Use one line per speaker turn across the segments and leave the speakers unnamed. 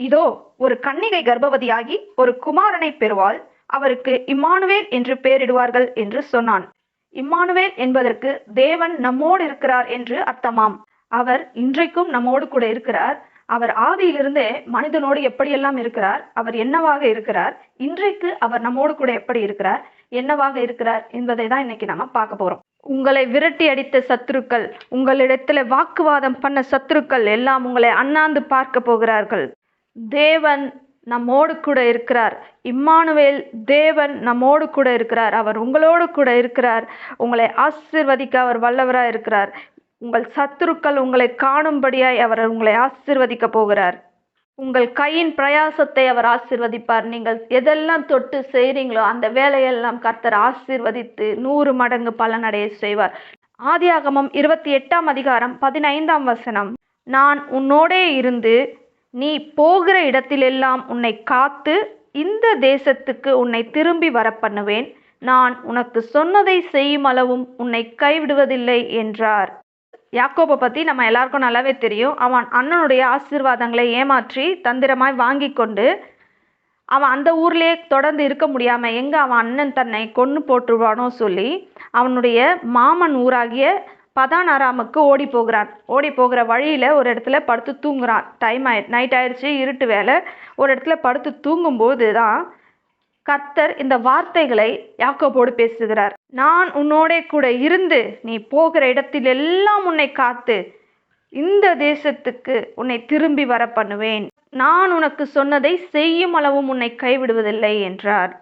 இதோ ஒரு கன்னிகை கர்ப்பவதியாகி ஒரு குமாரனை பெறுவாள். அவருக்கு இம்மானுவேல் என்று பெயரிடுவார்கள் என்று சொன்னான். இம்மானுவேல் என்பதற்கு தேவன் நம்மோடு இருக்கிறார் என்று அர்த்தமாம். அவர் இன்றைக்கும் நம்மோடு கூட இருக்கிறார். அவர் ஆதியிலிருந்தே மனிதனோடு எப்படியெல்லாம் இருக்கிறார்? அவர் என்னவாக இருக்கிறார்? இன்றைக்கு அவர் நம்மோடு கூட எப்படி இருக்கிறார்? என்னவாக இருக்கிறார் என்பதை தான் இன்னைக்கு நாம பார்க்க போறோம். உங்களை விரட்டி அடித்த சத்துருக்கள் உங்களிடத்துல வாக்குவாதம் பண்ண சத்துருக்கள் எல்லாம் உங்களை அண்ணாந்து பார்க்க போகிறார்கள். தேவன் நம்மோடு கூட இருக்கிறார். இம்மானுவேல் தேவன் நம்மோடு கூட இருக்கிறார். அவர் உங்களோடு கூட இருக்கிறார். உங்களை ஆசிர்வதிக்க அவர் வல்லவராக இருக்கிறார். உங்கள் சத்துருக்கள் உங்களை காணும்படியாய் அவர் உங்களை ஆசிர்வதிக்க போகிறார். உங்கள் கையின் பிரயாசத்தை அவர் ஆசிர்வதிப்பார். நீங்கள் எதெல்லாம் தொட்டு செய்கிறீங்களோ அந்த வேலையெல்லாம் கர்த்தர் ஆசிர்வதித்து நூறு மடங்கு பலனடைய செய்வார். ஆதியாகமம் இருபத்தி எட்டாம் அதிகாரம் பதினைந்தாம் வசனம். நான் உன்னோடே இருந்து நீ போகிற இடத்திலெல்லாம் உன்னை காத்து இந்த தேசத்துக்கு உன்னை திரும்பி வர பண்ணுவேன் நான் உனக்கு சொன்னதை செய்யும் அளவும் உன்னை கைவிடுவதில்லை என்றார். யாக்கோப்பை பற்றி நம்ம எல்லாருக்கும் நல்லாவே தெரியும். அவன் அண்ணனுடைய ஆசீர்வாதங்களை ஏமாற்றி தந்திரமாய் வாங்கி கொண்டு அவன் அந்த ஊர்லேயே தொடர்ந்து இருக்க முடியாமல் எங்கே அவன் அண்ணன் தன்னை கொன்று போட்டுருவானோ சொல்லி அவனுடைய மாமன் ஊராகிய பதானாராமுக்கு ஓடி போகிறான். ஓடி போகிற வழியில் ஒரு இடத்துல படுத்து தூங்குறான். டைம் ஆயி நைட் ஆயிடுச்சு இருட்டு வேலை. ஒரு இடத்துல படுத்து தூங்கும்போது தான் கர்த்தர் இந்த வார்த்தைகளை யாக்கோபோடு பேசுகிறார். நான் உன்னோடே கூட இருந்து நீ போகிற இடத்தில் எல்லாம் உன்னை காத்து இந்த தேசத்துக்கு உன்னை திரும்பி வர பண்ணுவேன் நான் உனக்கு சொன்னதை செய்யும் அளவும் உன்னை கைவிடுவதில்லை என்றார்.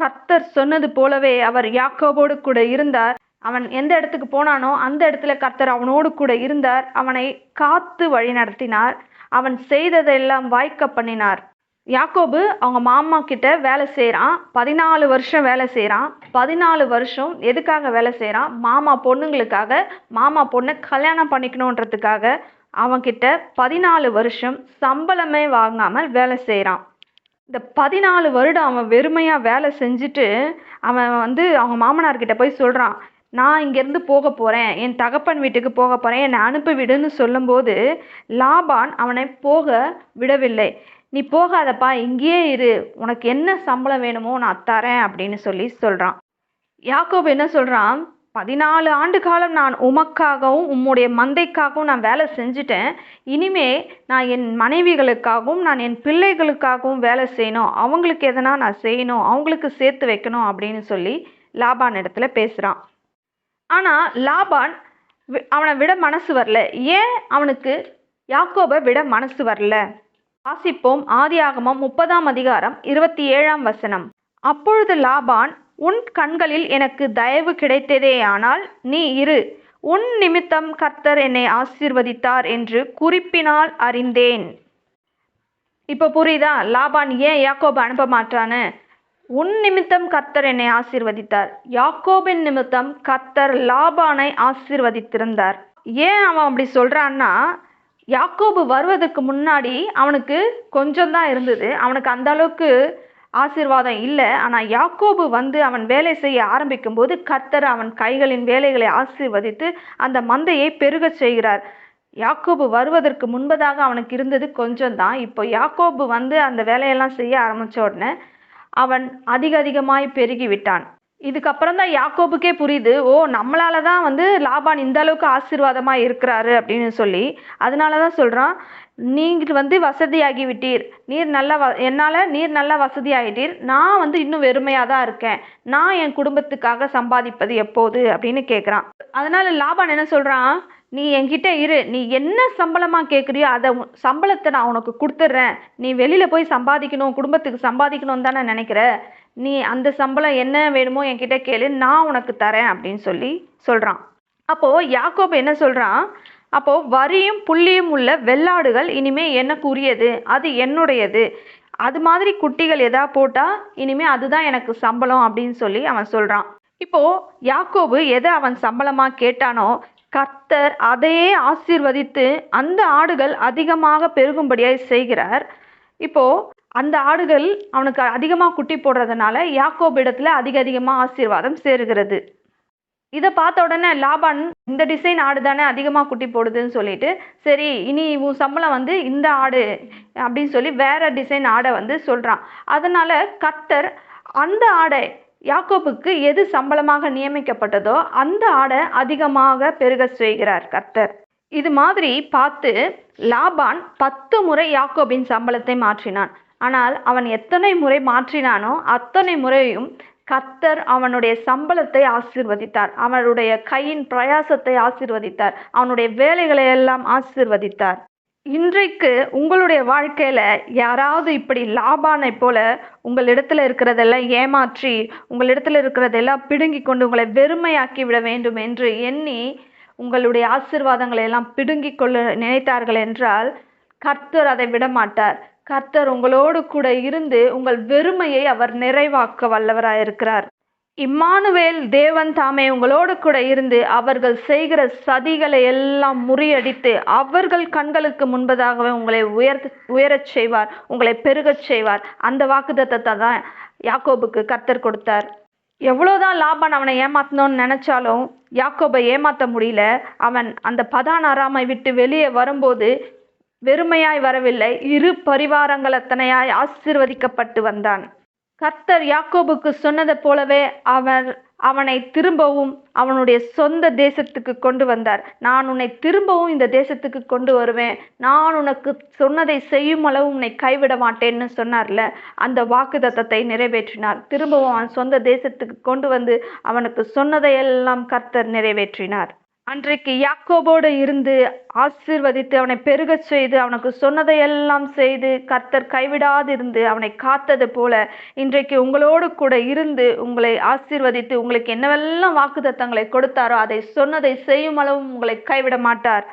கர்த்தர் சொன்னது போலவே அவர் யாக்கோபோடு கூட இருந்தார். அவன் எந்த இடத்துக்கு போனானோ அந்த இடத்துல கர்த்தர் அவனோடு கூட இருந்தார். அவனை காத்து வழி நடத்தினார். அவன் செய்ததெல்லாம் வாய்க்க பண்ணினார். யாக்கோபு அவங்க மாமா கிட்ட வேலை செய்கிறான் பதினாலு வருஷம் வேலை செய்கிறான் பதினாலு வருஷம் எதுக்காக வேலை செய்கிறான் மாமா பொண்ணுங்களுக்காக மாமா பொண்ணை கல்யாணம் பண்ணிக்கணுன்றதுக்காக அவன்கிட்ட பதினாலு வருஷம் சம்பளமே வாங்காமல் வேலை செய்கிறான் இந்த பதினாலு வருடம் அவன் வெறுமையாக வேலை செஞ்சுட்டு அவன் வந்து அவங்க மாமனார்கிட்ட போய் சொல்கிறான் நான் இங்கேருந்து போக போகிறேன் என் தகப்பன் வீட்டுக்கு போக போகிறேன் என்னை அனுப்பி விடுன்னு சொல்லும்போது லாபான் அவனை போக விடவில்லை. நீ போகாதப்பா இங்கேயே இரு. உனக்கு என்ன சம்பளம் வேணுமோ நான் தரேன் அப்படின்னு சொல்லி சொல்கிறான் யாக்கோப் என்ன சொல்கிறான் பதினாலு ஆண்டு காலம் நான் உமக்காகவும் உம்முடைய மந்தைக்காகவும் நான் வேலை செஞ்சுட்டேன். இனிமே நான் என் மனைவிகளுக்காகவும் நான் என் பிள்ளைகளுக்காகவும் வேலை செய்யணும். அவங்களுக்கு எதனா நான் செய்யணும். அவங்களுக்கு சேர்த்து வைக்கணும் அப்படின்னு சொல்லி லாபான் இடத்துல பேசுகிறான் ஆனால் லாபான் அவனை விட மனசு வரல. ஏன் அவனுக்கு யாக்கோபை விட மனசு வரல? வாசிப்போம் ஆதியாகமம் முப்பதாம் அதிகாரம் இருபத்தி ஏழாம் வசனம். அப்பொழுது லாபான் உன் கண்களில் எனக்கு தயவு கிடைத்ததேயானால் நீ இரு. உன் நிமித்தம் கர்த்தர் என்னை ஆசீர்வதித்தார் என்று குறிப்பினால் அறிந்தேன். இப்போ புரியுதா? லாபான் ஏன் யாக்கோபை அனுப்ப மாட்டான்னு? உன் நிமித்தம் கர்த்தர் என்னை ஆசீர்வதித்தார். யாக்கோபின் நிமித்தம் கர்த்தர் லாபானை ஆசீர்வதித்திருந்தார். ஏன் அவன் அப்படி சொல்கிறான்னா யாக்கோபு வருவதற்கு முன்னாடி அவனுக்கு கொஞ்சம் தான் இருந்தது. அவனுக்கு அந்த அளவுக்கு ஆசீர்வாதம் இல்லை. ஆனால் யாக்கோபு வந்து அவன் வேலை செய்ய ஆரம்பிக்கும் போது கர்த்தர் அவன் கைகளின் வேலைகளை ஆசீர்வதித்து அந்த மந்தையை பெருகச் செய்கிறார். யாக்கோபு வருவதற்கு முன்பதாக அவனுக்கு இருந்தது கொஞ்சம் தான். இப்போ யாக்கோபு வந்து அந்த வேலையெல்லாம் செய்ய ஆரம்பித்த உடனே அவன் அதிக அதிகமாய் பெருகி விட்டான் இதுக்கப்புறம் தான் யாக்கோபுக்கே புரியுது ஓ நம்மளால தான் வந்து லாபான் இந்த அளவுக்கு ஆசீர்வாதமாக இருக்கிறாரு அப்படின்னு சொல்லி அதனால தான் சொல்கிறான் நீங்கள் வந்து வசதியாகி விட்டீர் நீர் நல்லா வ என்னால் நீர் நல்லா வசதியாகிட்டீர் நான் வந்து இன்னும் வெறுமையாக தான் இருக்கேன். நான் என் குடும்பத்துக்காக சம்பாதிப்பது எப்போது? அப்படின்னு கேட்குறான் அதனால லாபான் என்ன சொல்கிறான் நீ என்கிட்ட இரு. நீ என்ன சம்பளமாக கேட்குறியோ அதை சம்பளத்தை நான் உனக்கு கொடுத்துட்றேன் நீ வெளியில் போய் சம்பாதிக்கணும் குடும்பத்துக்கு சம்பாதிக்கணும் தானே நினைக்கிற? நீ அந்த சம்பளம் என்ன வேணுமோ என்கிட்ட கேளு. நான் உனக்கு தரேன் அப்படின்னு சொல்லி சொல்கிறான் அப்போது யாக்கோப் என்ன சொல்கிறான் அப்போது வரியும் புள்ளியும் உள்ள வெள்ளாடுகள் இனிமே எனக்கு உரியது அது என்னுடையது. அது மாதிரி குட்டிகள் எதா போட்டால் இனிமே அதுதான் எனக்கு சம்பளம் அப்படின்னு சொல்லி அவன் சொல்கிறான் இப்போது யாக்கோபு எதை அவன் சம்பளமாக கேட்டானோ கர்த்தர் அதையே ஆசீர்வதித்து அந்த ஆடுகள் அதிகமாக பெருகும்படியாக செய்கிறார். இப்போ அந்த ஆடுகள் அவனுக்கு அதிகமாக குட்டி போடுறதுனால யாக்கோபு இடத்துல அதிக அதிகமாக ஆசீர்வாதம் சேருகிறது. இதை பார்த்த உடனே லாபான் இந்த டிசைன் ஆடு தானே அதிகமாக குட்டி போடுதுன்னு சொல்லிட்டு சரி இனி உன் சம்பளம் வந்து இந்த ஆடு அப்படின்னு சொல்லி வேற டிசைன் ஆடை வந்து சொல்கிறான் அதனால கர்த்தர் அந்த ஆடை யாக்கோபுக்கு எது சம்பளமாக நியமிக்கப்பட்டதோ அந்த ஆடை அதிகமாக பெருக செய்கிறார் கர்த்தர். இது மாதிரி பார்த்து லாபான் பத்து முறை யாக்கோபின் சம்பளத்தை மாற்றினான். ஆனால் அவன் எத்தனை முறை மாற்றினானோ அத்தனை முறையும் கர்த்தர் அவனுடைய சம்பளத்தை ஆசீர்வதித்தார். அவனுடைய கையின் பிரயாசத்தை ஆசீர்வதித்தார். அவனுடைய வேலைகளை எல்லாம் ஆசீர்வதித்தார். இன்றைக்கு உங்களுடைய வாழ்க்கையில் யாராவது இப்படி லாபானை போல உங்களிடத்தில் இருக்கிறதெல்லாம் ஏமாற்றி உங்களிடத்தில் இருக்கிறதெல்லாம் பிடுங்கி கொண்டு உங்களை வெறுமையாக்கி விட வேண்டும் என்று எண்ணி உங்களுடைய ஆசீர்வாதங்களை எல்லாம் பிடுங்கி கொள்ள நினைத்தார்கள் என்றால் கர்த்தர் அதை விட மாட்டார் கர்த்தர் உங்களோடு கூட இருந்து உங்கள் வெறுமையை அவர் நிறைவாக்க வல்லவராயிருக்கிறார். இம்மானுவேல் தேவன் தாமே உங்களோடு கூட இருந்து அவர்கள் செய்கிற சதிகளை எல்லாம் முறியடித்து அவர்கள் கண்களுக்கு முன்பதாகவே உங்களை உயர் உயரச் செய்வார் உங்களை பெருகச் செய்வார். அந்த வாக்குத்தத்தத்தை தான் யாக்கோபுக்கு கர்த்தர் கொடுத்தார். எவ்வளோதான் லாபான் அவனை ஏமாத்தணும்னு நினச்சாலும் யாக்கோபை ஏமாற்ற முடியல. அவன் அந்த பதான் அறாமை விட்டு வெளியே வரும்போது வெறுமையாய் வரவில்லை. இரு பரிவாரங்கள் அத்தனையாய் ஆசிர்வதிக்கப்பட்டு வந்தான். கர்த்தர் யாக்கோபுக்கு சொன்னதை போலவே அவர் அவனை திரும்பவும் அவனுடைய சொந்த தேசத்துக்கு கொண்டு வந்தார். நான் உன்னை திரும்பவும் இந்த தேசத்துக்கு கொண்டு வருவேன். நான் உனக்கு சொன்னதை செய்யும் அளவு உன்னை கைவிட மாட்டேன்னு சொன்னார்ல? அந்த வாக்குதத்தத்தை நிறைவேற்றினார். திரும்பவும் அவன் சொந்த தேசத்துக்கு கொண்டு வந்து அவனுக்கு சொன்னதையெல்லாம் கர்த்தர் நிறைவேற்றினார். அன்றைக்கு யாக்கோபோடு இருந்து ஆசிர்வதித்து அவனை பெருகச் செய்து அவனுக்கு சொன்னதையெல்லாம் செய்து கர்த்தர் கைவிடாதிருந்து அவனை காத்தது போல இன்றைக்கு உங்களோடு கூட இருந்து உங்களை ஆசிர்வதித்து உங்களுக்கு என்னவெல்லாம் வாக்குத்தத்தங்களை கொடுத்தாரோ அதை சொன்னதை செய்யும் அளவும் உங்களை கைவிட மாட்டார்.